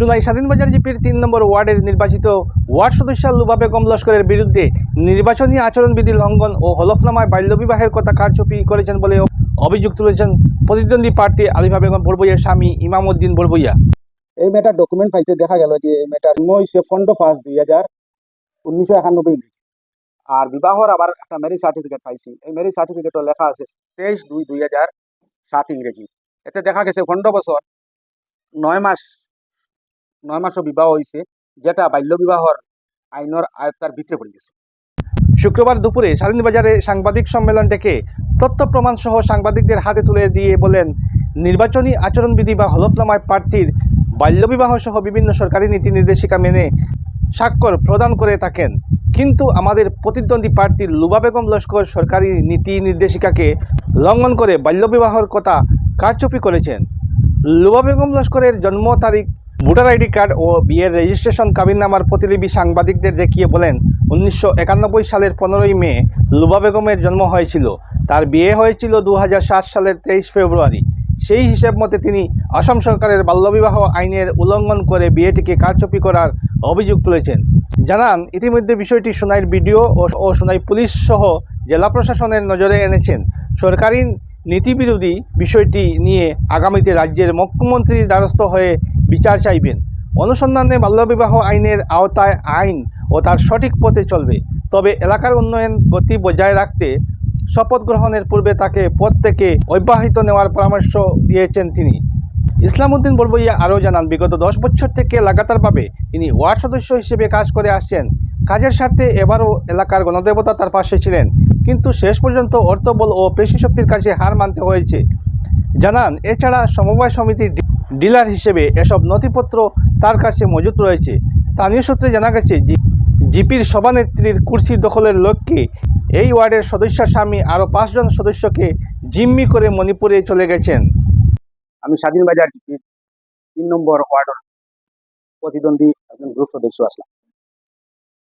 সুনাই স্বাধীনবাজার জিপির তিন নম্বর ওয়ার্ডের নির্বাচিত ওয়ার্ড সদস্য লুবা বেগম লস্করের বিরুদ্ধে নির্বাচনী আচরণবিধি লঙ্ঘন ও হলফনামায় বাল্যবিবাহের কথা কারচুপি করেছেন বলে অভিযোগ তুলেছেন প্রতিদ্বন্দ্বী প্রার্থী আলিফা বেগম বড়বইয়ার স্বামী ইমাম উদ্দিন বড়বইয়া। এই মেয়েটার ডকুমেন্ট পাইতে দেখা গেল যে এই মেয়েটার জন্ম পনেরো পাঁচ দুই হাজার উনিশশো একানব্বই আর বিবাহর আবার একটা ম্যারেজ সার্টিফিকেট পাইছি। এই ম্যারেজ সার্টিফিকেটও লেখা আছে তেইশ দুই দুই হাজার সাত ইংরেজি। এতে দেখা গেছে পনেরো বছর নয় মাস নয় মাসও বিবাহ হয়েছে যেটা বাল্য বিবাহর আইনের আয়ত্তার ভিতরে পড়ে গেছে। শুক্রবার দুপুরে স্বাধীনবাজারে সাংবাদিক সম্মেলন ডেকে তথ্য প্রমাণ সহ সাংবাদিকদের হাতে তুলে দিয়ে বলেন, নির্বাচনী আচরণবিধি বা হলফনামায় প্রার্থীর বাল্যবিবাহ সহ বিভিন্ন সরকারি নীতি নির্দেশিকা মেনে স্বাক্ষর প্রদান করে থাকেন। কিন্তু আমাদের প্রতিদ্বন্দ্বী প্রার্থী লুবা বেগম লস্কর সরকারি নীতি নির্দেশিকাকে লঙ্ঘন করে বাল্যবিবাহর কথা কারচুপি করেছেন। লুবা বেগম লস্করের জন্ম তারিখ ভোটার আইডি কার্ড ও বিয়ের রেজিস্ট্রেশন কাবিননামার প্রতিলিপি সাংবাদিকদের দেখিয়ে বলেন, উনিশশো একানব্বই সালের পনেরোই মে লুবা বেগমের জন্ম হয়েছিল। তার বিয়ে হয়েছিল দু হাজার সাত সালের তেইশ ফেব্রুয়ারি। সেই হিসেব মতে তিনি আসাম সরকারের বাল্যবিবাহ আইনের উল্লঙ্ঘন করে বিয়েটিকে কারচুপি করার অভিযোগ তুলেছেন। জানান, ইতিমধ্যে বিষয়টি সোনাইর বিডিও ও সোনাই পুলিশ সহ জেলা প্রশাসনের নজরে এনেছেন। সরকারি নীতিবিরোধী বিষয়টি নিয়ে আগামীতে রাজ্যের মুখ্যমন্ত্রীর দ্বারস্থ হয়ে বিচার চাইবেন। অনুসন্ধানে বাল্যবিবাহ আইনের আওতায় আইন ও তার সঠিক পথে চলবে। তবে এলাকার উন্নয়ন গতি বজায় রাখতে শপথ গ্রহণের পূর্বে তাকে পদ থেকে অব্যাহত নেওয়ার পরামর্শ দিয়েছেন তিনি। ইসলামউদ্দিন বলবইয়া আরও জানান, বিগত দশ বছর থেকে লাগাতারভাবে তিনি ওয়ার্ড সদস্য হিসেবে কাজ করে আসছেন। কাজের স্বার্থে এবারও এলাকার গণদেবতা তার পাশে ছিলেন। কিন্তু শেষ পর্যন্ত অর্থবল ও পেশি শক্তির কাছে হার মানতে হয়েছে। জানান, এছাড়া সমবায় সমিতির ডিলার হিসেবে এসব নথিপত্র তার কাছে মজুত রয়েছে। স্থানীয় সূত্রে জানা গেছে জিপির সভানেত্রীর কুর্সি দখলের লক্ষ্যে এই ওয়ার্ডের সদস্যর স্বামী আরও পাঁচজন সদস্যকে জিম্মি করে মণিপুরে চলে গেছেন। আমি স্বাধীন বাজার জিপির তিন নম্বর ওয়ার্ডের প্রতিদ্বন্দ্বী একজন গ্রুপ সদস্য আসলাম।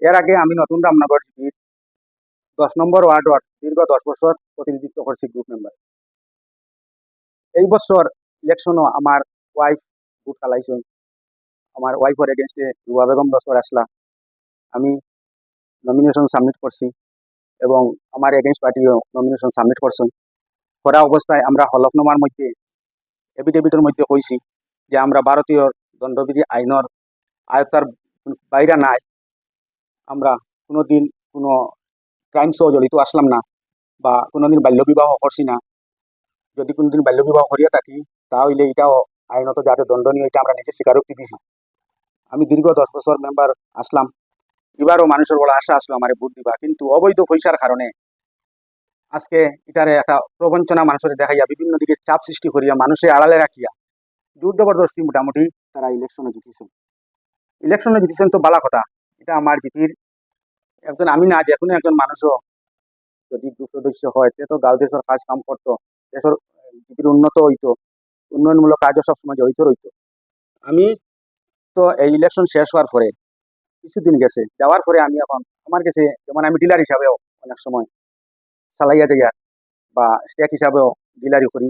এর আগে আমি নতুন রামনগর জিপির দশ নম্বর ওয়ার্ডর দীর্ঘ দশ বছর প্রতিনিধিত্ব করছি গ্রুপ মেম্বার। এই বছর ইলেকশনও আমার ওয়াইফ ভোট খালাইছেন আমার ওয়াইফের এগেনস্টে রুবা বেগম দশর আসলা আমি নমিনেশন সাবমিট করছি এবং আমার এগেনস্ট পার্টিও নমিনেশন সাবমিট করছেন করা অবস্থায় আমরা হলফনামার মধ্যে এফিডেভিটের মধ্যে কইছি যে আমরা ভারতীয় দণ্ডবিধি আইনের আয়ত্তার বাইরে নাই। আমরা কোনোদিন কোনো ক্রাইম সহ জড়িত আসলাম না বা কোনোদিন বাল্যবিবাহ করছি না। যদি কোনোদিন বাল্যবিবাহ করিয়া থাকি, তাহলে এটাও আইনত যাতে দণ্ডনীয়, এটা আমরা নিজের স্বীকারোক্তি দিছি। আমি দীর্ঘ দশ বছর মেম্বার আসলাম। এবারও মানুষের বড় আশা আসলো আমার ভোট দিবা কিন্তু অবৈধ পয়সার কারণে আজকে এটারে একটা প্রবঞ্চনা মানুষের দেখাইয়া, বিভিন্ন দিকে চাপ সৃষ্টি করিয়া মানুষের আড়ালে রাখিয়া জোর জবরদস্তি মোটামুটি তারা ইলেকশনে জিতেছেন ইলেকশনে জিতেছেন তো বালা কথা, এটা আমার জিপির। একজন আমি না, যে কোনো একজন মানুষও যদি গ্রুপ সদস্য হয় তে তো গাঁও দেশের কাজ কাম করতো, দেশের জিপির উন্নত হইতো। উন্নয়নমূলক কাজও সবসময় জড়িত রইতো। আমি তো এই ইলেকশন শেষ হওয়ার পরে কিছুদিন গেছে, যাওয়ার পরে আমি এখন আমার কাছে যেমন আমি ডিলার হিসাবেও অনেক সময় চালাইয়া যাইয়া বা স্টেক হিসাবেও ডিলারি করি।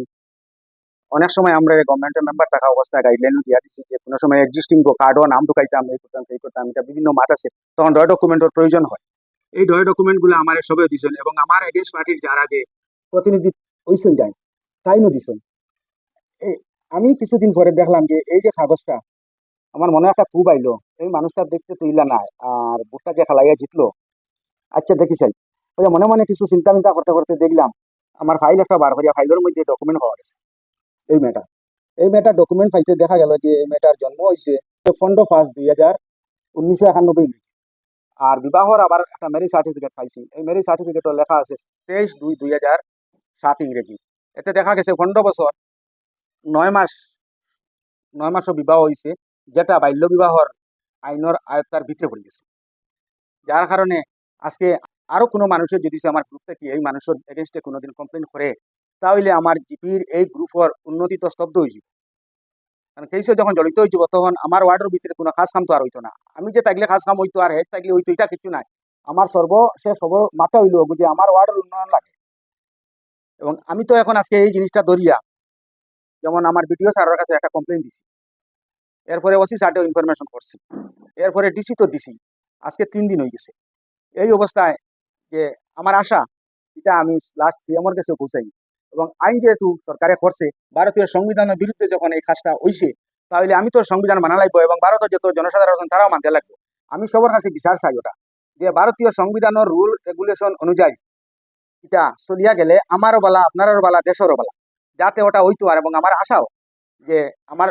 অনেক সময় আমরা গভর্নমেন্টের মেম্বার থাকা অবস্থায় গাইডলাইন দিয়া দিচ্ছি যে কোনো সময় এক্সিস্টিং কার্ডও নাম ঢুকাইতাম, এই করতাম, সেই করতাম, এটা বিভিন্ন মাঠ আছে, তখন ডয় ডকুমেন্টের প্রয়োজন হয়। এই ডয় ডকুমেন্টগুলো আমার সবে দিছেন এবং আমার এগেন্স্ট পার্টির যারা যে প্রতিনিধি হইছেন যায় তাইনও দিছেন। আমি কিছুদিন পরে দেখলাম যে এই যে কাগজটা, আমার মনে একটা খুব আইলো এই মানুষটা দেখতে তো ইলা নাই, আর ভোটটা যে খালাইয়া জিতলো। আচ্ছা দেখি চাই। ওই মনে মনে কিছু চিন্তা মিন্তা করতে করতে দেখলাম, আমার ফাইল একটা বার করিয়া, ফাইলের মধ্যে ডকুমেন্ট পাওয়া গেছে। এই মেয়েটা। এই মেয়েটার ডকুমেন্ট পাইতে দেখা গেল যে এই মেয়েটার জন্ম হয়েছে পনেরো পাঁচ দুই হাজার উনিশশো একানব্বই আর বিবাহর আবার একটা ম্যারেজ সার্টিফিকেট পাইছি। এই ম্যারেজ সার্টিফিকেটও লেখা আছে তেইশ দুই দুই হাজার সাত ইংরেজি। এতে দেখা গেছে পনেরো বছর নয় মাস, নয় মাসও বিবাহ হয়েছে যেটা বাল্য বিবাহর আইনের আয়ত্তার ভিতরে পড়ে গেছে। যার কারণে আজকে আরও কোনো মানুষের যদি সে আমার গ্রুপ থেকে এই মানুষের এগেনস্টে কোনোদিন কমপ্লেন করে, তাহলে আমার জিপির এই গ্রুপের উন্নতি তো স্তব্ধ হয়ে যাবে। কারণ কেসে যখন জড়িত হয়ে তখন আমার ওয়ার্ডের ভিতরে কোনো খাস কাম তো আর হইতো না। আমি যে থাকলে খাস কাম হইতো, আর হেড থাকলে হইতো, এটা কিছু নাই। আমার সর্বশেষ সব মাথা হইল যে আমার ওয়ার্ডের উন্নয়ন লাগে। এবং আমি তো এখন আজকে এই জিনিসটা ধরিয়া যেমন আমার বিডিও স্যারের কাছে একটা কমপ্লেন দিছি। এরপরে ওসি সার্টেও ইনফরমেশন করছি। এরপরে ডিসি তো দিছি। আজকে তিন দিন হয়ে গেছে। এই অবস্থায় যে আমার আশা, এটা আমি লাস্ট সিএমর কাছে পৌঁছাই। এবং আইন যেহেতু সরকারে করছে, ভারতীয় সংবিধানের বিরুদ্ধে যখন এই কাজটা হইছে, তাহলে আমি তো সংবিধান মানা লাগবো এবং ভারতের যত জনসাধারণ আছেন তারাও মানতে লাগবে। আমি সবার কাছে বিচার চাই ওটা। যে ভারতীয় সংবিধানের রুল রেগুলেশন অনুযায়ী এটা চলিয়া গেলে, আমারও বালা, আপনারও বালা, দেশেরও বালা। যাতে ওটা হইতো আর, এবং আমার আশাও যে আমার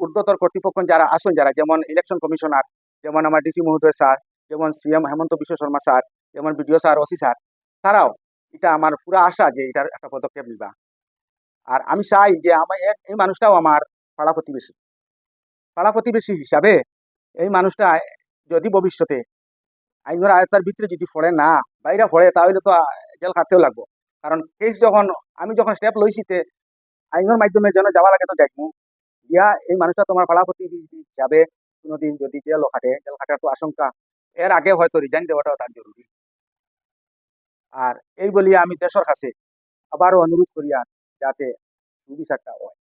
ঊর্ধ্বতর কর্তৃপক্ষ যারা আছেন যারা যেমন ইলেকশন কমিশনার যেমন আমার ডিসি মহোদয় স্যার যেমন সিএম হেমন্ত বিশ্ব শর্মা স্যার যেমন বিডিও স্যার ওসি স্যার তারাও এটা আমার পুরো আশা যে এটার একটা পদক্ষেপ নিবা। আর আমি চাই যে আমার এই মানুষটাও আমার পাড়া প্রতিবেশী। পাড়া প্রতিবেশী হিসাবে এই মানুষটা যদি ভবিষ্যতে আইনের আয়তার ভিতরে যদি পড়ে না বাইরে পড়ে তাহলে তো জেল খাটতেও লাগবো। কারণ কেস যখন, আমি যখন স্টেপ লইছি আইনের মাধ্যমে যেন যাওয়া লাগে তো যাইমু ইয়া এই মানুষটা তোমার পাড়া প্রতিবেশী হিসাবে কোনোদিন যদি জেল খাটে জেল খাটার তো আশঙ্কা এর আগে হয়তো রিজাইন দেওয়াটাও তার জরুরি আর এই বলিয়া আমি দেশের কাছে আবারও অনুরোধ করিয়া যাতে সুবিচারটা হয়।